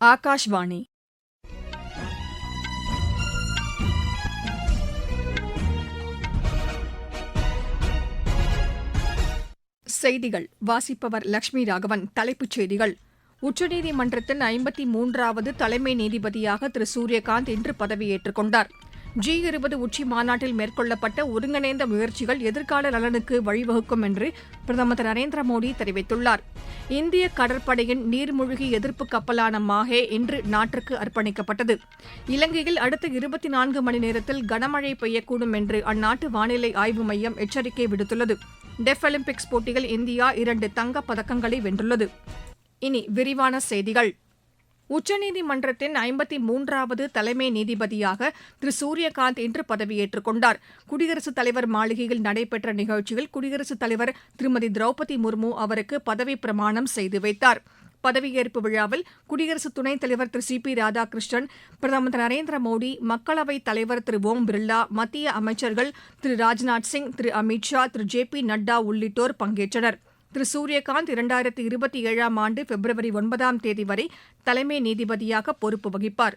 ஆகாஷ்வாணி செய்திகள். வாசிப்பவர் லட்சுமி ராகவன் தலைப்புச் செய்திகள். உச்சநீதிமன்றத்தின் ஐம்பத்தி மூன்றாவது தலைமை நீதிபதியாக திரு சூரியகாந்த் இன்று பதவியேற்றுக் கொண்டார். ஜி இருபது உச்சி மாநாட்டில் மேற்கொள்ளப்பட்ட ஒருங்கிணைந்த முயற்சிகள் எதிர்கால நலனுக்கு வழிவகுக்கும் என்று பிரதமர் திரு நரேந்திர மோடி தெரிவித்துள்ளார். இந்திய கடற்படையின் நீர்மூழ்கி எதிர்ப்பு கப்பலான மாஹே இன்று நாட்டிற்கு அர்ப்பணிக்கப்பட்டது. இலங்கையில் அடுத்த இருபத்தி நான்கு மணி நேரத்தில் கனமழை பெய்யக்கூடும் என்று அந்நாட்டு வானிலை ஆய்வு மையம் எச்சரிக்கை விடுத்துள்ளது. டெஃப் ஒலிம்பிக்ஸ் போட்டியில் இந்தியா இரண்டு தங்கப் பதக்கங்களை வென்றுள்ளது. இனி விரிவான செய்திகள். உச்சநீதிமன்றத்தின் ஐம்பத்தி மூன்றாவது தலைமை நீதிபதியாக திரு. சூரியகாந்த் இன்று பதவியேற்றுக் கொண்டார். குடியரசுத் தலைவர் மாளிகையில் நடைபெற்ற நிகழ்ச்சியில் குடியரசுத் தலைவர் திருமதி. திரௌபதி முர்மு அவருக்கு பதவிப் பிரமாணம் செய்து வைத்தார். பதவியேற்பு விழாவில் குடியரசு துணைத் தலைவர் திரு. சி. பி. ராதாகிருஷ்ணன் பிரதமர் திரு. நரேந்திர மோடி மக்களவைத் தலைவர் திரு. ஓம் பிர்லா மத்திய அமைச்சர்கள் திரு. ராஜ்நாத் சிங் திரு. அமித் ஷா திரு. ஜே. பி. நட்டா உள்ளிட்டோர் பங்கேற்றனர். திரு சூரியகாந்த் இரண்டாயிரத்தி இருபத்தி ஏழாம் ஆண்டு பிப்ரவரி ஒன்பதாம் தேதி வரை தலைமை நீதிபதியாக பொறுப்பு வகிப்பார்.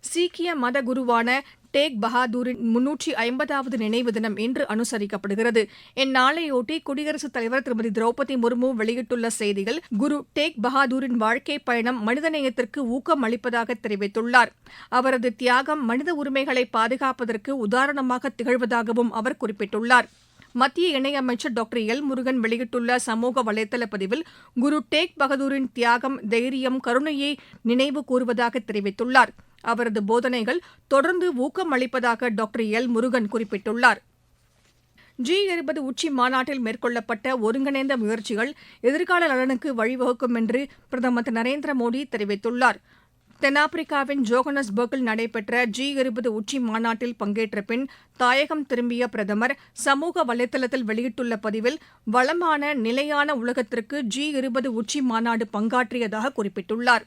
சீக்கிய மத குருவான டேக் பஹாதூரின் முன்னூற்றி ஐம்பதாவது நினைவு தினம் இன்று அனுசரிக்கப்படுகிறது. இந்நாளையொட்டி குடியரசுத் தலைவர் திருமதி திரௌபதி முர்மு வெளியிட்டுள்ள செய்தியில் குரு டேக் பஹாதூரின் வாழ்க்கை பயணம் மனிதநேயத்திற்கு ஊக்கம் அளிப்பதாக தெரிவித்துள்ளார். அவரது தியாகம் மனித உரிமைகளை பாதுகாப்பதற்கு உதாரணமாக திகழ்வதாகவும் அவர் குறிப்பிட்டுள்ளார். மத்திய இணையமைச்சர் டாக்டர் எல் முருகன் வெளியிட்டுள்ள சமூக வலைதள பதிவில் குரு டேக் பகதூரின் தியாகம் தைரியம் கருணையை நினைவு கூறுவதாக தெரிவித்துள்ளார். அவரது போதனைகள் தொடர்ந்து ஊக்கம் அளிப்பதாக டாக்டர் எல் முருகன் குறிப்பிட்டுள்ளார். ஜி இருபது உச்சி மாநாட்டில் மேற்கொள்ளப்பட்ட ஒருங்கிணைந்த முயற்சிகள் எதிர்கால நலனுக்கு வழிவகுக்கும் என்று பிரதமர் திரு நரேந்திர மோடி தெரிவித்துள்ளார். தென்னாப்பிரிக்காவின் ஜோகனஸ்பர்கில் நடைபெற்ற ஜி இருபது உச்சி மாநாட்டில் பங்கேற்ற பின் தாயகம் திரும்பிய பிரதமர் சமூக வலைதளத்தில் வெளியிட்டுள்ள பதிவில் வளமான நிலையான உலகத்திற்கு ஜி இருபது உச்சி மாநாடு பங்காற்றியதாக குறிப்பிட்டுள்ளார்.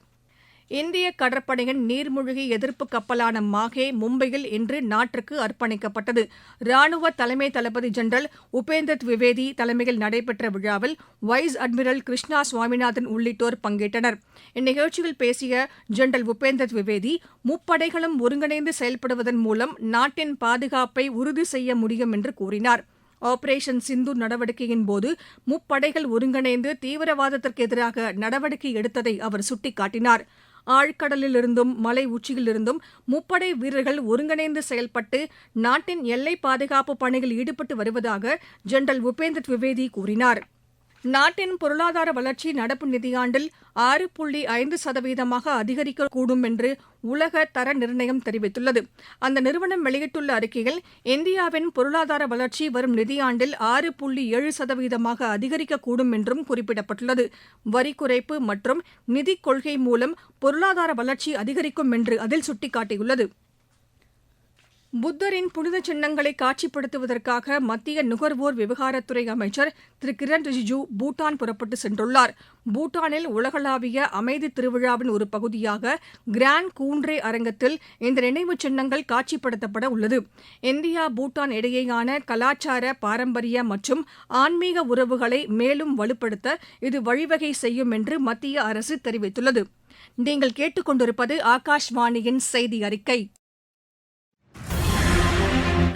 இந்திய கடற்படையின் நீர்மூழ்கி எதிர்ப்பு கப்பலான மாஹே மும்பையில் இன்று நாட்டுக்கு அர்ப்பணிக்கப்பட்டது. ராணுவ தலைமை தளபதி ஜெனரல் உபேந்தர் திவிவேதி தலைமையில் நடைபெற்ற விழாவில் வைஸ் அட்மிரல் கிருஷ்ணா சுவாமிநாதன் உள்ளிட்டோர் பங்கேற்றனர். இந்நிகழ்ச்சியில் பேசிய ஜெனரல் உபேந்தர் திவிவேதி முப்படைகளும் ஒருங்கிணைந்து செயல்படுவதன் மூலம் நாட்டின் பாதுகாப்பை உறுதி செய்ய முடியும் என்று கூறினார். ஆபரேஷன் சிந்து நடவடிக்கையின் போது முப்படைகள் ஒருங்கிணைந்து தீவிரவாதத்திற்கு எதிராக நடவடிக்கை எடுத்ததை அவர் சுட்டிக்காட்டினார். ஆழ்கடலிலிருந்தும் மலை உச்சியிலிருந்தும் முப்படை வீரர்கள் ஒருங்கிணைந்து செயல்பட்டு நாட்டின் எல்லை பாதுகாப்பு பணியில் ஈடுபட்டு வருவதாக ஜெனரல் உபேந்தர் திவிவேதி கூறினார். நாட்டின் பொருளாதார வளர்ச்சி நடப்பு நிதியாண்டில் ஆறு புள்ளி ஐந்து சதவீதமாக அதிகரிக்கக்கூடும் என்று உலக தர நிர்ணயம் தெரிவித்துள்ளது. அந்த நிறுவனம் வெளியிட்டுள்ள அறிக்கையில் இந்தியாவின் பொருளாதார வளர்ச்சி வரும் நிதியாண்டில் ஆறு புள்ளி ஏழு சதவீதமாக அதிகரிக்கக்கூடும் என்றும் குறிப்பிடப்பட்டுள்ளது. வரி குறைப்பு மற்றும் நிதிக் கொள்கை மூலம் பொருளாதார வளர்ச்சி அதிகரிக்கும் என்று அதில் சுட்டிக்காட்டியுள்ளது. புத்தரின் புனித சின்னங்களை காட்சிப்படுத்துவதற்காக மத்திய நுகர்வோர் விவகாரத்துறை அமைச்சர் திரு. கிரண் ரிஜிஜூ பூட்டான் புறப்பட்டு சென்றுள்ளார். பூட்டானில் உலகளாவிய அமைதி திருவிழாவின் ஒரு பகுதியாக கிராண்ட் கூன்றே அரங்கத்தில் இந்த நினைவு சின்னங்கள் காட்சிப்படுத்தப்பட உள்ளது. இந்தியா பூட்டான் இடையேயான கலாச்சார பாரம்பரிய மற்றும் ஆன்மீக உறவுகளை மேலும் வலுப்படுத்த இது வழிவகை செய்யும் என்று மத்திய அரசு தெரிவித்துள்ளது. நீங்கள் கேட்டுக்கொண்டிருப்பது ஆகாஷ்வாணியின் செய்தி அறிக்கை.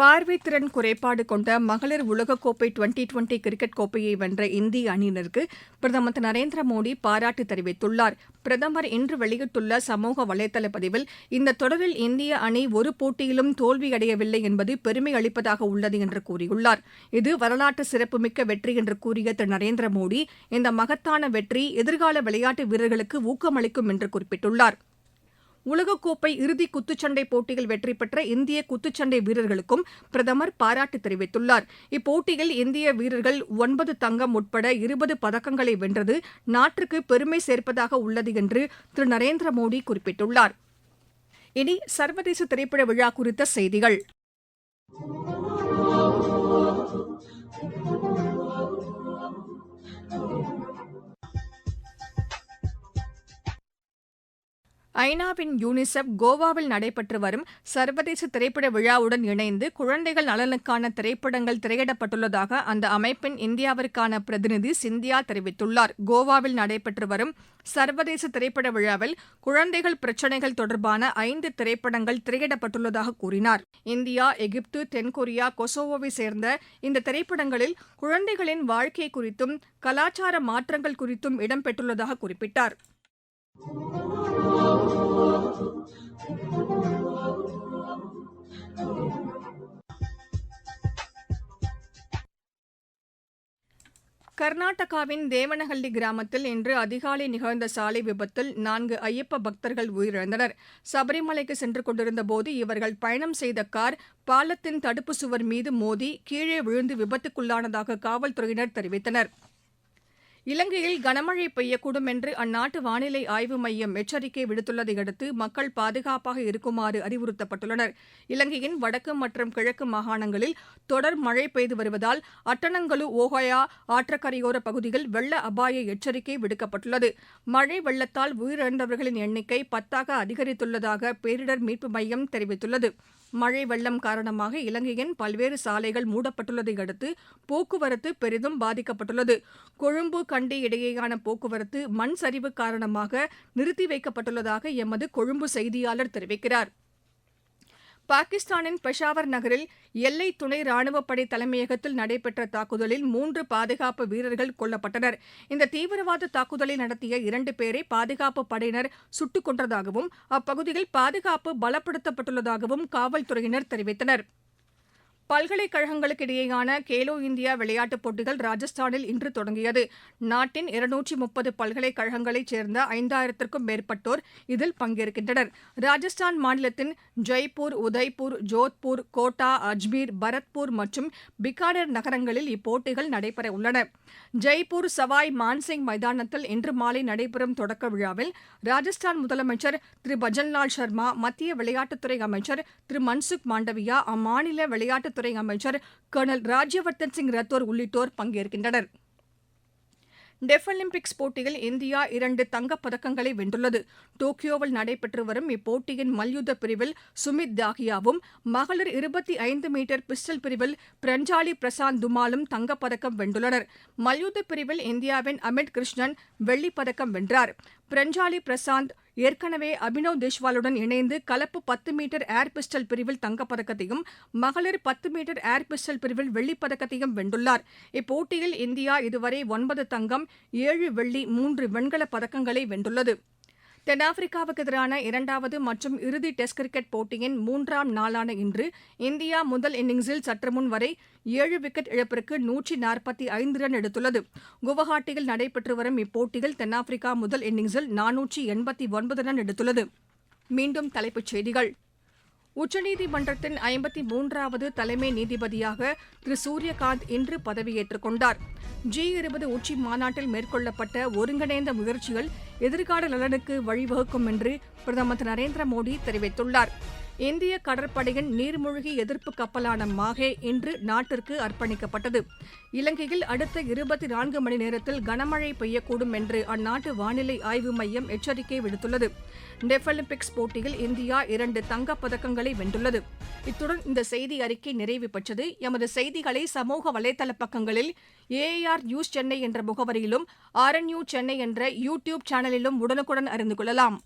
பார்வைத்திறன் குறைபாடு கொண்ட மகளிர் உலகக்கோப்பை டுவெண்டி டுவெண்டி கிரிக்கெட் கோப்பையை வென்ற இந்திய அணியினருக்கு பிரதமர் திரு நரேந்திர மோடி பாராட்டு தெரிவித்துள்ளார். பிரதமர் இன்று வெளியிட்டுள்ள சமூக வலைதள பதிவில் இந்த தொடரில் இந்திய அணி ஒரு போட்டியிலும் தோல்வியடையவில்லை என்பது பெருமை அளிப்பதாக உள்ளது என்று கூறியுள்ளார். இது வரலாற்று சிறப்புமிக்க வெற்றி என்று கூறிய திரு நரேந்திர மோடி இந்த மகத்தான வெற்றி எதிர்கால விளையாட்டு வீரர்களுக்கு ஊக்கமளிக்கும் என்று குறிப்பிட்டுள்ளார். உலகக்கோப்பை இறுதி குத்துச்சண்டை போட்டியில் வெற்றி பெற்ற இந்திய குத்துச்சண்டை வீரர்களுக்கும் பிரதமர் பாராட்டு தெரிவித்துள்ளார். இப்போட்டியில் இந்திய வீரர்கள் ஒன்பது தங்கம் உட்பட இருபது பதக்கங்களை வென்றது. நாட்டிற்கு பெருமை சேர்ப்பதாக உள்ளது என்று திரு. நரேந்திர மோடி குறிப்பிட்டுள்ளார். இனி சர்வதேச திரைப்பட விழா குறித்த செய்திகள். ஐநாவின் யூனிசெப் கோவாவில் நடைபெற்று வரும் சர்வதேச திரைப்பட விழாவுடன் இணைந்து குழந்தைகள் நலனுக்கான திரைப்படங்கள் திரையிடப்பட்டுள்ளதாக அந்த அமைப்பின் இந்தியாவிற்கான பிரதிநிதி சிந்தியா தெரிவித்துள்ளார். கோவாவில் நடைபெற்று வரும் சர்வதேச திரைப்பட விழாவில் குழந்தைகள் பிரச்சினைகள் தொடர்பான ஐந்து திரைப்படங்கள் திரையிடப்பட்டுள்ளதாக கூறினார். இந்தியா எகிப்து தென்கொரியா கொசோவோவை சேர்ந்த இந்த திரைப்படங்களில் குழந்தைகளின் வாழ்க்கை குறித்தும் கலாச்சார மாற்றங்கள் குறித்தும் இடம்பெற்றுள்ளதாக குறிப்பிட்டார். கர்நாடகாவின் தேவனஹள்ளி கிராமத்தில் இன்று அதிகாலை நிகழ்ந்த சாலை விபத்தில் நான்கு ஐயப்ப பக்தர்கள் உயிரிழந்தனர். சபரிமலைக்கு சென்று கொண்டிருந்தபோது இவர்கள் பயணம் செய்த கார் பாலத்தின் தடுப்பு சுவர் மீது மோதி கீழே விழுந்து விபத்துக்குள்ளானதாக காவல்துறையினர் தெரிவித்தனர். இலங்கையில் கனமழை பெய்யக்கூடும் என்று அந்நாட்டு வானிலை ஆய்வு மையம் எச்சரிக்கை விடுத்துள்ளதை அடுத்து மக்கள் பாதுகாப்பாக இருக்குமாறு அறிவுறுத்தப்பட்டுள்ளனர். இலங்கையின் வடக்கு மற்றும் கிழக்கு மாகாணங்களில் தொடர் மழை பெய்து வருவதால் அட்டனங்கலு ஓஹயா ஆற்றக்கரையோர பகுதியில் வெள்ள அபாய எச்சரிக்கை விடுக்கப்பட்டுள்ளது. மழை வெள்ளத்தால் உயிரிழந்தவர்களின் எண்ணிக்கை பத்தாக அதிகரித்துள்ளதாக பேரிடர் மீட்பு மையம் தெரிவித்துள்ளது. மழை வெள்ளம் காரணமாக இலங்கையின் பல்வேறு சாலைகள் மூடப்பட்டுள்ளதை அடுத்து போக்குவரத்து பெரிதும் பாதிக்கப்பட்டுள்ளது. கொழும்பு கண்டி இடையேயான போக்குவரத்து மண் சரிவு காரணமாக நிறுத்தி வைக்கப்பட்டுள்ளதாக எமது கொழும்பு செய்தியாளர் தெரிவிக்கிறார். பாகிஸ்தானின் பெஷாவர் நகரில் எல்லை துணை ராணுவப்படை தலைமையகத்தில் நடைபெற்ற தாக்குதலில் மூன்று பாதுகாப்பு வீரர்கள் கொல்லப்பட்டனர். இந்த தீவிரவாத தாக்குதலை நடத்திய இரண்டு பேரை பாதுகாப்பு படையினர் சுட்டுக் கொன்றதாகவும் அப்பகுதியில் பாதுகாப்பு பலப்படுத்தப்பட்டுள்ளதாகவும் காவல்துறையினர் தெரிவித்தனர். பல்கலைக்கழகங்களுக்கு இடையேயான கேலோ இந்தியா விளையாட்டுப் போட்டிகள் ராஜஸ்தானில் இன்று தொடங்கியது. நாட்டின் இருநூற்றி முப்பது பல்கலைக்கழகங்களைச் சேர்ந்த ஐந்தாயிரத்திற்கும் மேற்பட்டோர் இதில் பங்கேற்கின்றனர். ராஜஸ்தான் மாநிலத்தின் ஜெய்ப்பூர் உதய்பூர் ஜோத்பூர் கோட்டா அஜ்மீர் பரத்பூர் மற்றும் பிகானேர் நகரங்களில் இப்போட்டிகள் நடைபெற உள்ளன. ஜெய்ப்பூர் சவாய் மான்சிங் மைதானத்தில் இன்று மாலை நடைபெறும் தொடக்க விழாவில் ராஜஸ்தான் முதலமைச்சர் திரு. பஜன்லால் சர்மா மத்திய விளையாட்டுத்துறை அமைச்சர் திரு. மன்சுக் மாண்டவியா அம்மாநில விளையாட்டுத் துறை அமைச்சர் கர்னல் ராஜ்யவர்தன் சிங் ரத்தோர் உள்ளிட்டோர் பங்கேற்கின்றனர். டெஃபலிம்பிக்ஸ் போட்டியில் இந்தியா இரண்டு தங்கப் பதக்கங்களை வென்றுள்ளது. டோக்கியோவில் நடைபெற்று வரும் இப்போட்டியின் மல்யுத்த பிரிவில் சுமித் தாகியாவும் மகளிர் இருபத்தி ஐந்து மீட்டர் பிஸ்டல் பிரிவில் பிரஞ்சாலி பிரசாந்த் துமாலும் தங்கப்பதக்கம் வென்றுள்ளனர். மல்யுத்த பிரிவில் இந்தியாவின் அமித் கிருஷ்ணன் வெள்ளிப்பதக்கம் வென்றார். பிரஞ்சாலி பிரசாந்த் ஏற்கனவே அபினவ் தேஷ்வாலுடன் இணைந்து கலப்பு பத்து மீட்டர் ஏர் பிஸ்டல் பிரிவில் தங்கப்பதக்கத்தையும் மகளிர் பத்து மீட்டர் ஏர் பிஸ்டல் பிரிவில் வெள்ளிப் பதக்கத்தையும் வென்றுள்ளார். இப்போட்டியில் இந்தியா இதுவரை ஒன்பது தங்கம் ஏழு வெள்ளி மூன்று வெண்கலப் பதக்கங்களை வென்றுள்ளது. தென்னாப்பிரிக்காவுக்கு எதிரான இரண்டாவது மற்றும் இறுதி டெஸ்ட் கிரிக்கெட் போட்டியின் மூன்றாம் நாளான இன்று இந்தியா முதல் இன்னிங்ஸில் சற்று முன் வரை ஏழு விக்கெட் இழப்பிற்கு நூற்றி நாற்பத்தி ஐந்து ரன் எடுத்துள்ளது. குவஹாட்டியில் நடைபெற்று வரும் இப்போட்டியில் தென்னாப்பிரிக்கா முதல் இன்னிங்ஸில் நானூற்றி எண்பத்தி ஒன்பது ரன் எடுத்துள்ளது. மீண்டும் தலைப்புச் செய்திகள். உச்சநீதிமன்றத்தின் ஐம்பத்தி மூன்றாவது தலைமை நீதிபதியாக திரு. சூரியகாந்த் இன்று பதவியேற்றுக் கொண்டார். ஜி இருபது உச்சி மாநாட்டில் மேற்கொள்ளப்பட்ட ஒருங்கிணைந்த முயற்சிகள் எதிர்கால நலனுக்கு வழிவகுக்கும் என்று பிரதமர் திரு. நரேந்திர மோடி தெரிவித்துள்ளார். இந்திய கடற்படையின் நீர்மூழ்கி எதிர்ப்பு கப்பலான மாஹே இன்று நாட்டிற்கு அர்ப்பணிக்கப்பட்டது. இலங்கையில் அடுத்த இருபத்தி நான்கு மணி நேரத்தில் கனமழை பெய்யக்கூடும் என்று அந்நாட்டு வானிலை ஆய்வு மையம் எச்சரிக்கை விடுத்துள்ளது. டெஃபலிம்பிக்ஸ் போட்டியில் இந்தியா இரண்டு தங்கப் பதக்கங்களை வென்றுள்ளது. இத்துடன் இந்த செய்தி அறிக்கை நிறைவு பெற்றது. எமது செய்திகளை சமூக வலைதள பக்கங்களில் ஏஆர் நியூஸ் சென்னை என்ற முகவரியிலும் ஆர்என்யூ சென்னை என்ற யூ டியூப் சேனலிலும் உடனுக்குடன் அறிந்து கொள்ளலாம்.